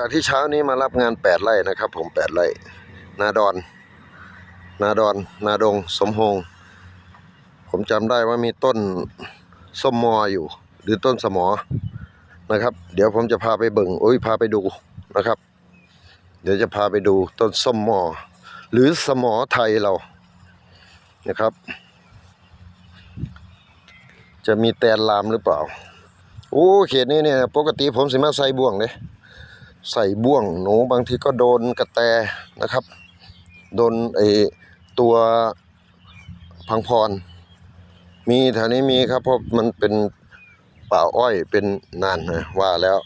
จากที่เช้านี้มารับงานแปดไร่นะครับ ผมแปดไร่ นาดอน นาดอน นาดง สมพงผมจำได้ว่ามีต้นส้มมออยู่ หรือต้นสมอ นะครับ เดี๋ยวผมจะพาไปเบิ่งโอ้ย พาไปดูนะครับ เดี๋ยวจะพาไปดูต้นส้มมอ หรือสมอไทยเรา นะครับ จะมีแตนลามหรือเปล่า โอ้ เขตนี้เนี่ย ปกติผมสิมาใส่บ่วงเลย ใส่บ่วงหนูบางทีก็โดนกระแตนะครับ โดนไอตัวพังพร มีแถวนี้มีครับเพราะมันเป็นป่าอ้อยเป็นนานนะว่าแล้ว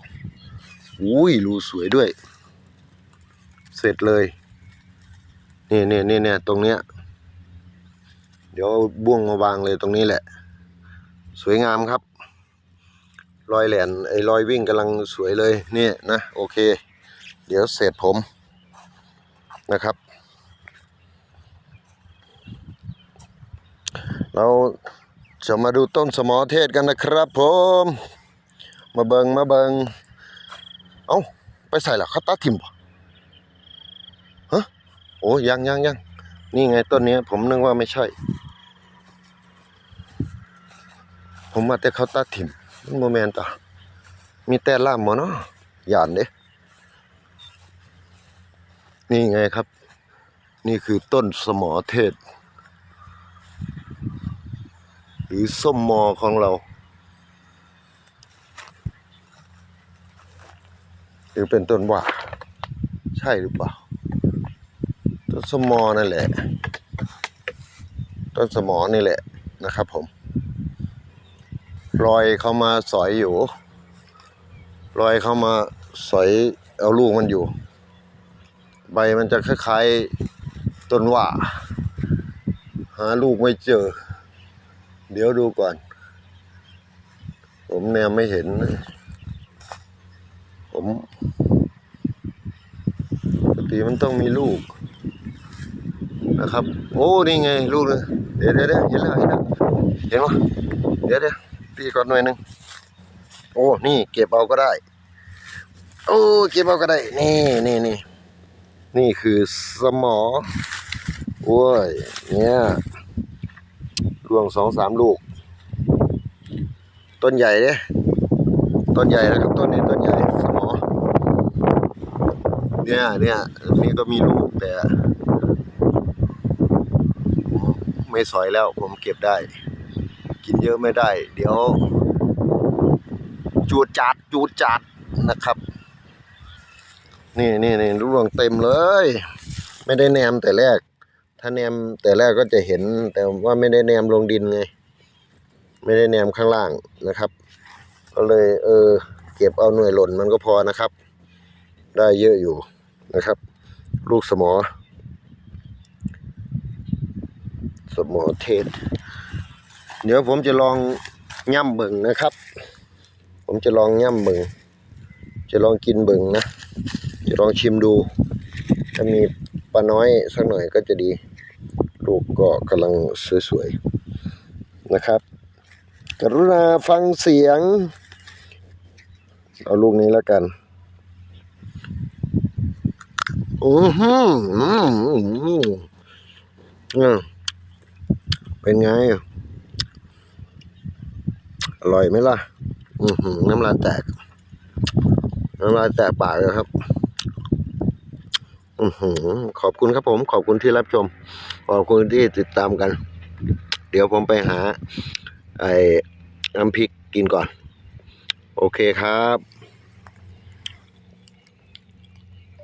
อุ้ยรูสวยด้วย เสร็จเลยนี่นี่นี่เนี่ยตรงเนี้ยเดี๋ยวบ่วงมาวางเลยตรงนี้แหละ สวยงามครับ รอยแหลนไอ้รอยวิ่งกำลังสวยเลยนี่นะ โอเค เดี๋ยวเสร็จผมนะครับ เราจะมาดูต้นสมอเทศกันนะครับผม มาเบิงมาเบิงเอ้า ไปใส่หรอเขาตัดทิมปะฮะโอ้ยังยังยังนี่ไงต้นนี้ผมนึกว่าไม่ใช่ ผมมาแต่เขาตัดทิม โมเมนต์ต่อมีแต่ล่ามหมอเนาะหยานเด้นี่ไงครับ นี่คือต้นสมอเทศ หรือส้มมอของเราหรือเป็นต้นว่าใช่หรือเปล่า ต้นสมอนั่นแหละ ต้นสมอนี่แหละนะครับผม รอยเข้ามาสอยอยู่ รอยเข้ามาสอยเอาลูกมันอยู่ ใบมันจะคล้ายๆต้นว่า หาลูกไม่เจอ เดี๋ยวดูก่อน ผมแนวไม่เห็น ผมปกติมันต้องมีลูกนะครับ โอ้ นี่ไง ลูกเลยเดี๋ยวเดี๋ยวเห็นแล้วเห็นแล้วเห็นปะเดี๋ยวเดี๋ยว ตีก่อนหน่อยหนึ่งโอ้นี่ เก็บเอาก็ได้ โอ้เก็บเอาก็ได้ นี่นี่นี่นี่คือสมอโอ้ยเนี่ยรวงสองสามลูก ต้นใหญ่เด้ต้นใหญ่นะครับต้นนี้ต้นใหญ่สมอเนี่ยเนี่ยนี่ก็มีลูกแต่ ไม่สอยแล้วผมเก็บได้ เยอะไม่ได้ เดี๋ยว จูดจัดจูดจัดนะครับ นี่นี่นี่ร่วงเต็มเลย ไม่ได้แนมแต่แรก ถ้าแนมแต่แรกก็จะเห็น แต่ว่าไม่ได้แนมลงดินไง ไม่ได้แนมข้างล่างนะครับ ก็เลย เออ เก็บเอาหน่วยหล่นมันก็พอนะครับ ได้เยอะอยู่นะครับ ลูกสมอ สมอเทศ เดี๋ยวผมจะลองย่ำเบิ่งนะครับ ผมจะลองย่ำเบิ่งจะลองกินเบิ่งนะ จะลองชิมดู ถ้ามีปลาน้อยสักหน่อยก็จะดี ลูกก็กำลังสวยๆนะครับ กรุณาฟังเสียง เอาลูกนี้แล้วกันอือหืออืมอืมอืมเป็นไง อร่อยไหมล่ะ อือหือน้ำลายแตก น้ำลายแตกปากเลยครับ อือหือขอบคุณครับผม ขอบคุณที่รับชม ขอบคุณที่ติดตามกัน เดี๋ยวผมไปหา ไอ้น้ำพริกกินก่อน โอเคครับ